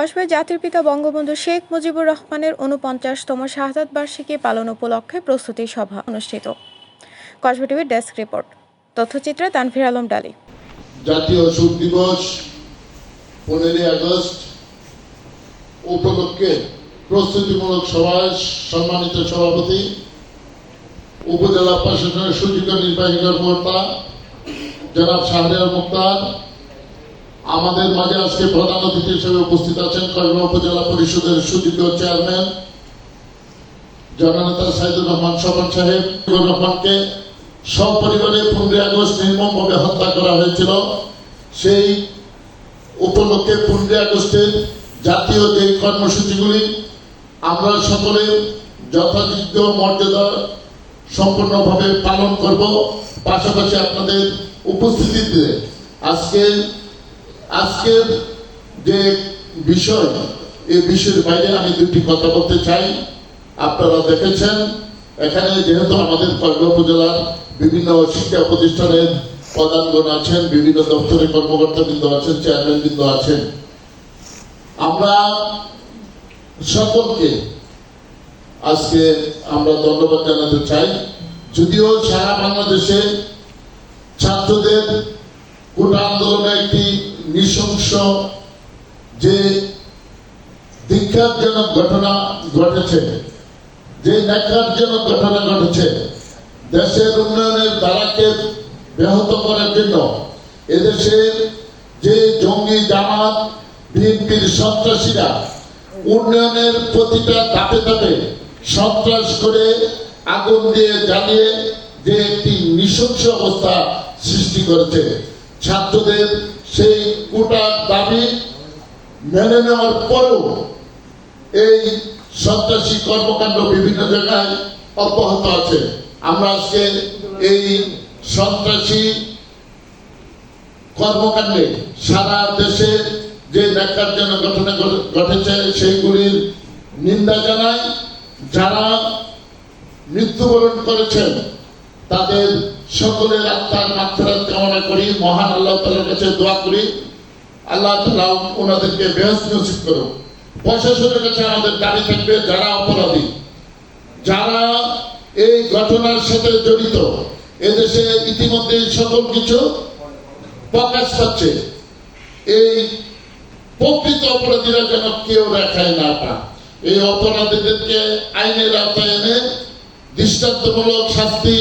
কসবায় জাতির পিতা বঙ্গবন্ধু শেখ মুজিবুর রহমানের উনপঞ্চাশতম শাহাদাত বার্ষিকী পালন উপলক্ষে প্রস্তুতি সভা অনুষ্ঠিত। কসবা টিভির ডেস্ক রিপোর্ট। তথ্যচিত্রে তানভীর আলম ডালি। জাতীয় শোক দিবস পনেরোই আগস্ট উপলক্ষে প্রস্তুতিমূলক সভায় সম্মানিত সভাপতি, উপজেলা প্রশাসনের সুযোগ্য নির্বাহী কর্মকর্তা জনাব শাহরিয়ার মুক্তার আমাদের মাঝে আজকে প্রধান অতিথি হিসেবে উপস্থিত আছেন কসবা উপজেলা পরিষদের সুযোগ্য চেয়ারম্যান, জননেতা সাইদুর রহমান স্বপন সাহেব। রহমানকে সপরিবারে পনেরোই আগস্ট নির্মমভাবে হত্যা করা হয়েছিল। সেই উপলক্ষে পনেরোই আগস্টের জাতীয় যে কর্মসূচিগুলি, আমরা সকলে যথাযোগ্য মর্যাদা সম্পূর্ণভাবে পালন করব। পাশাপাশি আপনাদের উপস্থিতিতে আজকে আজকের যে বিষয়, এই বিষয়ের বাইরে আমি দুটি কথা বলতে চাই। আপনারা দেখেছেন, এখানে যেহেতু আমাদের কসবা উপজেলার বিভিন্ন শিক্ষা প্রতিষ্ঠানের প্রধানগণ আছেন, বিভিন্ন দপ্তরের কর্মকর্তা বৃন্দ আছেন চেয়ারম্যান বৃন্দ আছেন, আমরা সকলকে আজকে আমরা ধন্যবাদ জানাতে চাই। যদিও সারা বাংলাদেশে ছাত্রদের কোটা আন্দোলনে একটি নৃশংস যে ধিক্ষারজনক ঘটনা ঘটেছে, যে ন্যাকারজনক ঘটনা ঘটেছে, দেশের উন্নয়নের দ্বারাকে ব্যাহত করার জন্য এদেশের যে জঙ্গি জামাত, বিএনপির সন্ত্রাসীরা উন্নয়নের প্রতিটা ধাপে ধাপে সন্ত্রাস করে আগুন দিয়ে জ্বালিয়ে যে একটি নৃশংস অবস্থা সৃষ্টি করেছে। ছাত্রদের সেই কোটার দাবি মেনে নেওয়ার পরেও এই সন্ত্রাসী কর্মকাণ্ড বিভিন্ন জায়গায় অব্যাহত আছে। আমরা আজকে এই সন্ত্রাসী কর্মকাণ্ডে সারা দেশে যে ন্যাক্কারজনক ঘটনা ঘটে- ঘটেছে সেইগুলির নিন্দা জানাই, যারা মৃত্যুবরণ করেছেন তাদের সকলের আত্মার মাত্রার কামনা করি। মহান আল্লাহ তালার কাছে দোয়া করি। আল্লাহ তালা ওনাদেরকে বেহস নসিব করুন প্রশাসনের কাছে আমাদের দাবি থাকবে যারা অপরাধী। যারা এই ঘটনার সাথে জড়িত, এদেশে ইতিমধ্যে সকল কিছু প্রকাশ পাচ্ছে। এই প্রকৃত অপরাধীরা যেন কেউ দেখায় না পায়। এই অপরাধীদেরকে আইনের আওতায় এনে দৃষ্টান্তমূলক শাস্তি